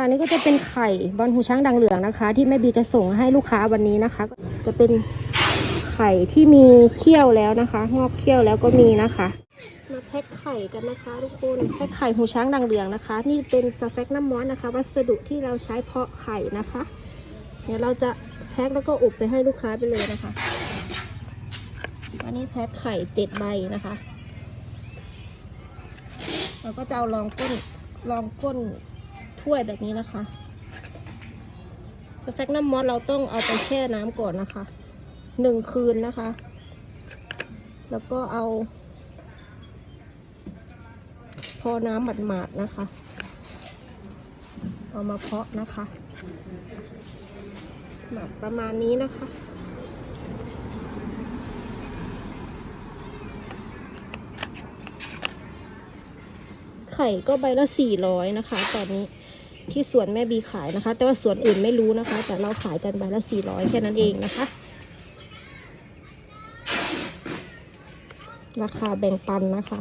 ค่ะนี่ก็จะเป็นไข่บอลหูช้างดังเหลืองนะคะ ที่แม่บีจะส่งให้ลูกค้าวันนี้นะคะ จะเป็นไข่ที่มีเขี้ยวแล้วนะคะ งอกเขี้ยวแล้วก็มีนะคะมาแพ็คไข่กันนะคะทุกคนแพ็คไข่หูช้างดังเหลืองนะคะ นี่เป็นสแฟกน้ำมอสนะคะ วัสดุที่เราใช้เพาะไข่นะคะ เดี๋ยวเราจะแพ็คแล้วก็อบไปให้ลูกค้าไปเลยนะคะอันนี้แพ็คไข่เจ็ดใบนะคะเราก็จะเอารองก้นรองก้น ถ้วยแบบนี้นะคะสแฟกน้ำมอสเราต้องเอาไปแช่น้ำก่อนนะคะหนึ่งคืนนะคะ แล้วก็เอา พอน้ำหมาดๆนะคะ เอามาเพาะนะคะหมักประมาณนี้นะคะไข่ก็ใบละสี่ร้อยนะคะ ตอนนี้ ที่สวนแม่บีขายนะคะ แต่ว่าสวนอื่นไม่รู้นะคะ แต่เราขายกันใบละสี่ร้อยแค่นั้นเองนะคะ ราคาแบ่งปันนะคะ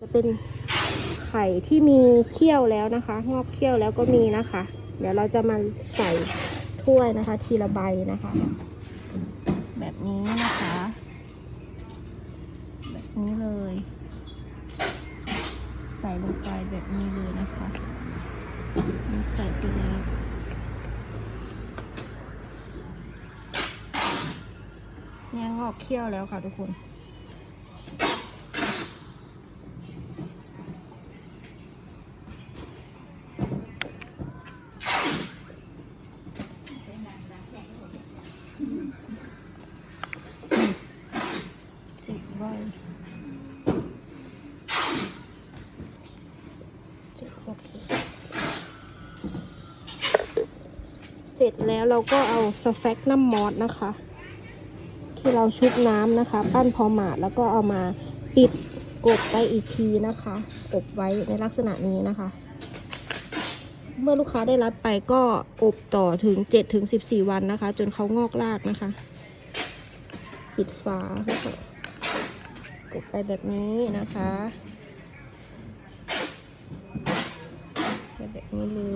จะเป็นไข่ที่มีเขี้ยวแล้วนะคะ งอกเขี้ยวแล้วก็มีนะคะ เดี๋ยวเราจะมาใส่ถ้วยนะคะ ทีละใบนะคะ แบบนี้นะคะ แบบนี้เลย ใส่ลงไปแบบนี้เลยนะคะใส่ไปเลยเนี่ยงอกเขี้ยวแล้วค่ะทุกคนเจ็บไว้เจ็บโอเค เสร็จแล้วเราก็เอาสแฟกน้ำมอสนะคะ ที่เราชุบน้ำนะคะ ปั้นพอหมาดแล้วก็เอามาปิดกบไปอีกทีนะคะอบไว้ในลักษณะนี้นะคะ เมื่อลูกค้าได้รับไปก็อบต่อถึง7ถึง14 วันนะคะ จนเขางอกรากนะคะ ปิดฝาแล้วก็กดไปแบบนี้นะคะแบบนี้เลย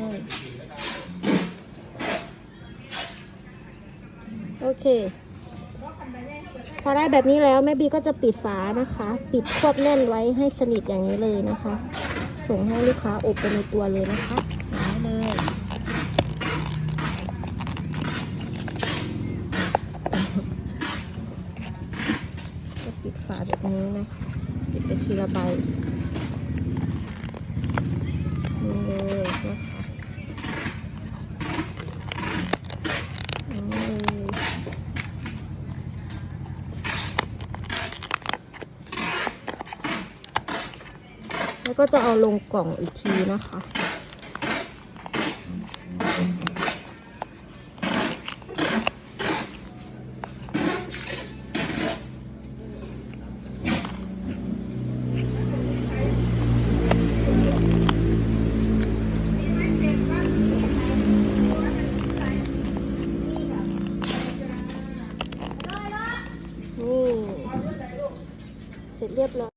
เค พอได้แบบนี้แล้วแม่บีก็จะปิดฝานะคะ ปิดควบแน่นไว้ให้สนิทอย่างนี้เลยนะคะ ส่งให้ลูกค้าอบไปในตัวเลยนะคะอย่างนี้เลยก็ปิดฝาแบบนี้นะคะปิดไปทีละใบนี่เลยนะคะนี่เลย แล้วก็จะเอาลงกล่องอีกทีนะคะ นี่ เสร็จเรียบร้อย